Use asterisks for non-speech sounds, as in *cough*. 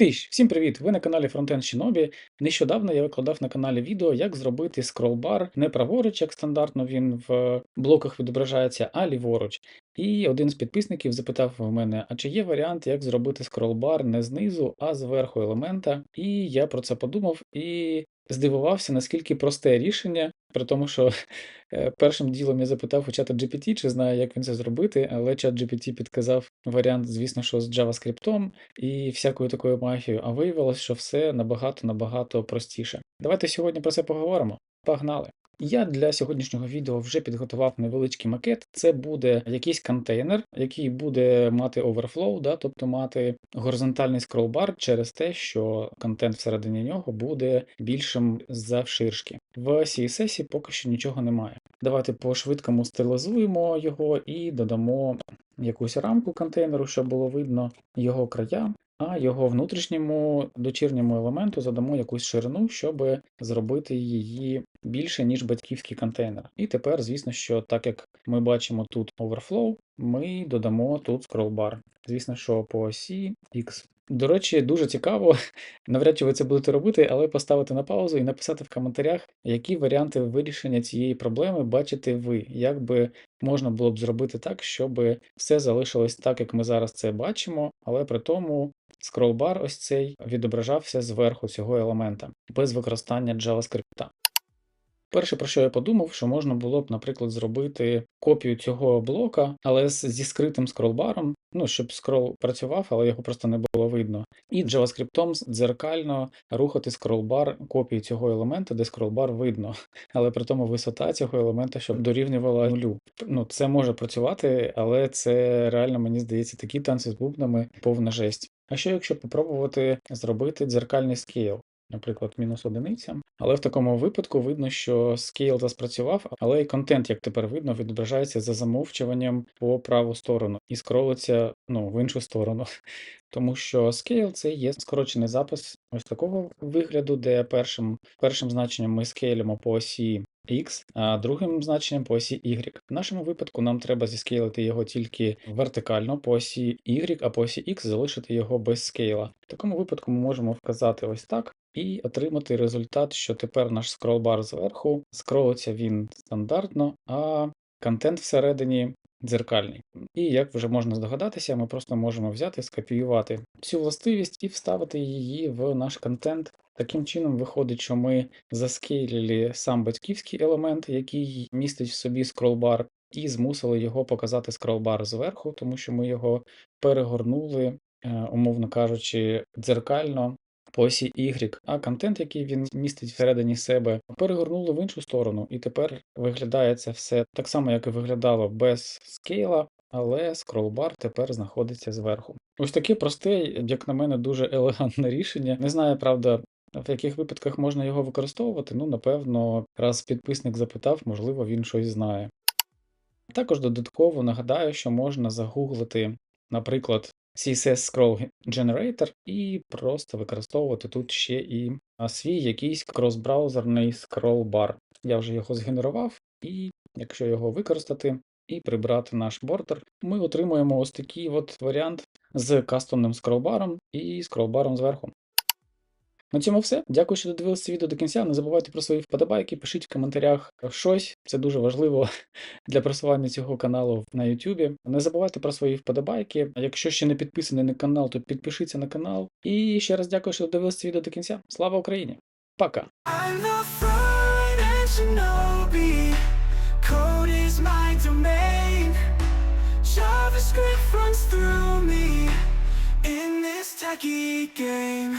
Тиш, всім привіт! Ви на каналі Frontend Shinobi. Нещодавно я викладав на каналі відео, як зробити скролбар не праворуч, як стандартно він в блоках відображається, а ліворуч. І один з підписників запитав в мене, а чи є варіант, як зробити скролбар не знизу, а зверху елемента. І я про це подумав і здивувався, наскільки просте рішення, при тому, що е, першим ділом я запитав у чата GPT, чи знає, як він це зробити, але чат GPT підказав варіант, звісно, що з JavaScript і всякою такою магією, а виявилось, що все набагато-набагато простіше. Давайте сьогодні про це поговоримо. Погнали! Я для сьогоднішнього відео вже підготував невеличкий макет. Це буде якийсь контейнер, який буде мати overflow, да, тобто мати горизонтальний скролбар через те, що контент всередині нього буде більшим завширшки. В CSS поки що нічого немає. Давайте по-швидкому стилізуємо його і додамо якусь рамку контейнеру, щоб було видно його края а його внутрішньому дочірньому елементу задамо якусь ширину, щоб зробити її більше, ніж батьківський контейнер. І тепер, звісно, що так як ми бачимо тут overflow, ми додамо тут scrollbar. Звісно, що по осі X. До речі, дуже цікаво, *laughs* навряд чи ви це будете робити, але поставити на паузу і написати в коментарях, які варіанти вирішення цієї проблеми бачите ви, як би можна було б зробити так, щоб все залишилось так, як ми зараз це бачимо, але при тому скролбар ось цей відображався зверху цього елемента без використання JavaScript. Перше, про що я подумав, що можна було б, наприклад, зробити копію цього блока, але зі скритим скролбаром, ну, щоб скрол працював, але його просто не було видно. І JavaScript дзеркально рухати скролбар копії цього елемента, де скролбар видно, *laughs* але при тому висота цього елемента, щоб дорівнювала нулю. Ну, Це може працювати, але це реально, мені здається, такі танці з бубнами повна жесть. А що якщо попробувати зробити дзеркальний скейл? Наприклад, мінус одиниця. Але в такому випадку видно, що скейл заспрацював, але і контент, як тепер видно, відображається за замовчуванням по праву сторону і скролиться ну, в іншу сторону. *laughs* Тому що scale це є скорочений запис ось такого вигляду, де першим першим значенням ми скейлимо по осі X, а другим значенням по осі Y. В нашому випадку нам треба зіскейлити його тільки вертикально по осі Y, а по осі X залишити його без скейла. В такому випадку ми можемо вказати ось так і отримати результат, що тепер наш скролбар зверху скролиться він стандартно, а контент всередині дзеркальний. І як вже можна здогадатися, ми просто можемо взяти, скопіювати цю властивість і вставити її в наш контент. Таким чином, виходить, що ми заскейлили сам батьківський елемент, який містить в собі скролбар, і змусили його показати скролбар зверху, тому що ми його перегорнули, е, умовно кажучи, дзеркально по осі Y, а контент, який він містить всередині себе, перегорнули в іншу сторону, і тепер виглядає це все так само, як і виглядало без скейла, але скролбар тепер знаходиться зверху. Ось таке просте, як на мене, дуже елегантне рішення. Не знаю, правда. В яких випадках можна його використовувати? Ну, напевно, раз підписник запитав, можливо, він щось знає. Також додатково нагадаю, що можна загуглити, наприклад, CSS Scroll Generator і просто використовувати тут ще і свій якийсь кросбраузерний скролл-бар. Я вже його згенерував, і якщо його використати і прибрати наш бордер, ми отримуємо ось такий от варіант з кастомним скролбаром і скролбаром зверху. На цьому все. Дякую, що додивилися це відео до кінця. Не забувайте про свої вподобайки, пишіть в коментарях щось. Це дуже важливо *laughs* для просування цього каналу на YouTube. Не забувайте про свої вподобайки. Якщо ще не підписаний на канал, то підпишіться на канал. І ще раз дякую, що додивилися це відео до кінця. Слава Україні! Пока! Runs through me in this techie game.